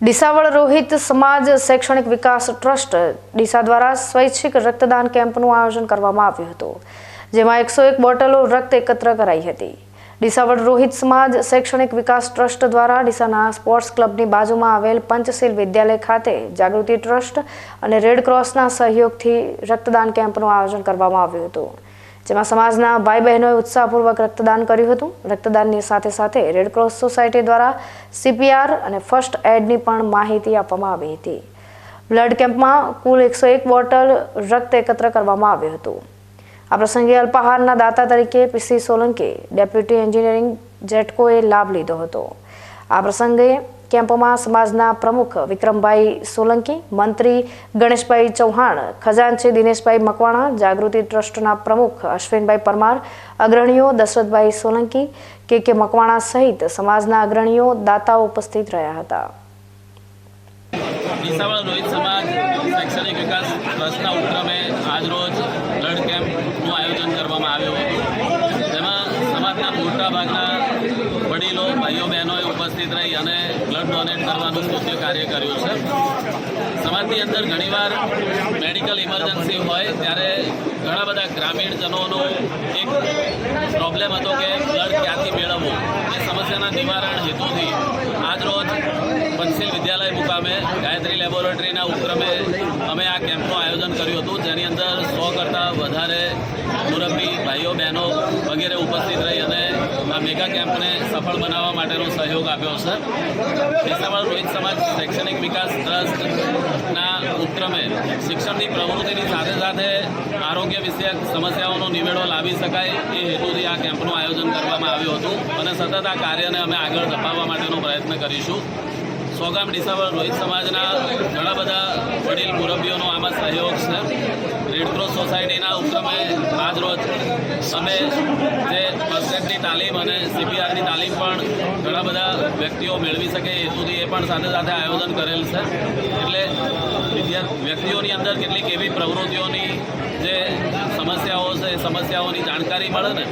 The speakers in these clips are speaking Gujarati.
ડીસાવળ રોહિત સમાજ શૈક્ષણિક વિકાસ ટ્રસ્ટ ડીસા દ્વારા સ્વૈચ્છિક રક્તદાન કેમ્પનું આયોજન કરવામાં આવ્યું હતું, જેમાં એકસો એક બોટલો રક્ત એકત્ર કરાઈ હતી. ડીસાવળ રોહિત સમાજ શૈક્ષણિક વિકાસ ટ્રસ્ટ દ્વારા ડીસાના સ્પોર્ટ્સ ક્લબની બાજુમાં આવેલ પંચશીલ વિદ્યાલય ખાતે જાગૃતિ ટ્રસ્ટ અને રેડ ક્રોસના સહયોગથી રક્તદાન કેમ્પનું આયોજન કરવામાં આવ્યું હતું. જેમાં સમાજના ભાઈ બહેનોએ ઉત્સાહપૂર્વક રક્તદાન કર્યું હતું. રક્તદાનની સાથે સાથે રેડક્રોસ સોસાયટી દ્વારા સીપીઆર અને ફર્સ્ટ એડની પણ માહિતી આપવામાં આવી હતી. બ્લડ કેમ્પમાં કુલ એકસો એક બોટલ રક્ત એકત્ર કરવામાં આવ્યું હતું. આ પ્રસંગે અલ્પાહારના દાતા તરીકે P C Solanki deputy engineering જેટકોએ લાભ લીધો હતો. આ પ્રસંગે કેમ્પમાં સમાજના પ્રમુખ વિક્રમભાઈ સોલંકી, મંત્રી ગણેશભાઈ ચૌહાણ, ખજાનચી દિનેશભાઈ મકવાણા, જાગૃતિ ટ્રસ્ટના પ્રમુખ અશ્વિનભાઈ પરમાર, અગ્રણીઓ દશરથભાઈ સોલંકી, કે કે મકવાણા સહિત સમાજના અગ્રણીઓ દાતાઓ ઉપસ્થિત રહ્યા હતા. ભાઈઓ, બહેનોએ ઉપસ્થિત રહી અને બ્લડ ડોનેટ કરવાનું મુખ્ય કાર્ય કર્યું છે. સમાજની અંદર ઘણીવાર મેડિકલ ઇમરજન્સી હોય ત્યારે ઘણા બધા ગ્રામીણજનોનો એક પ્રોબ્લેમ હતો કે બ્લડ ક્યાંથી મેળવવું? એ સમસ્યાના નિવારણ હેતુથી આજરોજ પંચશીલ વિદ્યાલય મુકામે ગાયત્રી લેબોરેટરીના ઉપક્રમે અમે આ કેમ્પનું આયોજન કર્યું હતું. જેની અંદર સો કરતાં વધારે મુરબ્બી, ભાઈઓ, બહેનો વગેરે ઉપસ્થિત આ મેગા કેમ્પને સફળ બનાવવા માટેનો સહયોગ આપ્યો છે. ડિસેમ્બર રોહિત સમાજ શૈક્ષણિક વિકાસ ટ્રસ્ટના ઉપક્રમે શિક્ષણની પ્રવૃત્તિની સાથે સાથે આરોગ્ય વિષયક સમસ્યાઓનો નિવેડો લાવી શકાય એ હેતુથી આ કેમ્પનું આયોજન કરવામાં આવ્યું હતું અને સતત આ કાર્યને અમે આગળ ધપાવવા માટેનો પ્રયત્ન કરીશું. સોગામ ડિસેમ્બર રોહિત સમાજના ઘણા બધા વડીલ મુરબ્બીઓનો આમાં સહયોગ સોસાયટીના ઉપક્રમે આજરોજ અમે જે ફર્સ્ટ તાલીમ અને સીપીઆરની તાલીમ પણ ઘણા બધા વ્યક્તિઓ મેળવી શકે, એ હેતુથી એ પણ સાથે સાથે આયોજન કરેલ છે. એટલે વ્યક્તિઓની અંદર કેટલીક એવી પ્રવૃત્તિઓની જે સમસ્યાઓ છે, એ સમસ્યાઓની જાણકારી મળે ને,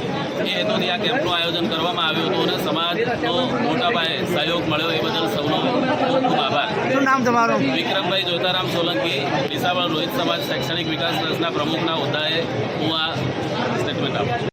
એ હેતુથી આ કેમ્પનું આયોજન કરવામાં આવ્યું હતું અને સમાજનો મોટા પાયે સહયોગ મળ્યો એ બદલ સૌનો નામ તમારું? વિક્રમભાઈ જોતારામ સોલંકી ડીસાવાળ રોહિત સમાજ શૈક્ષણિક વિકાસ ટ્રસ્ટના પ્રમુખના હોદ્દાએ હું આ સ્ટેટમેન્ટ આપું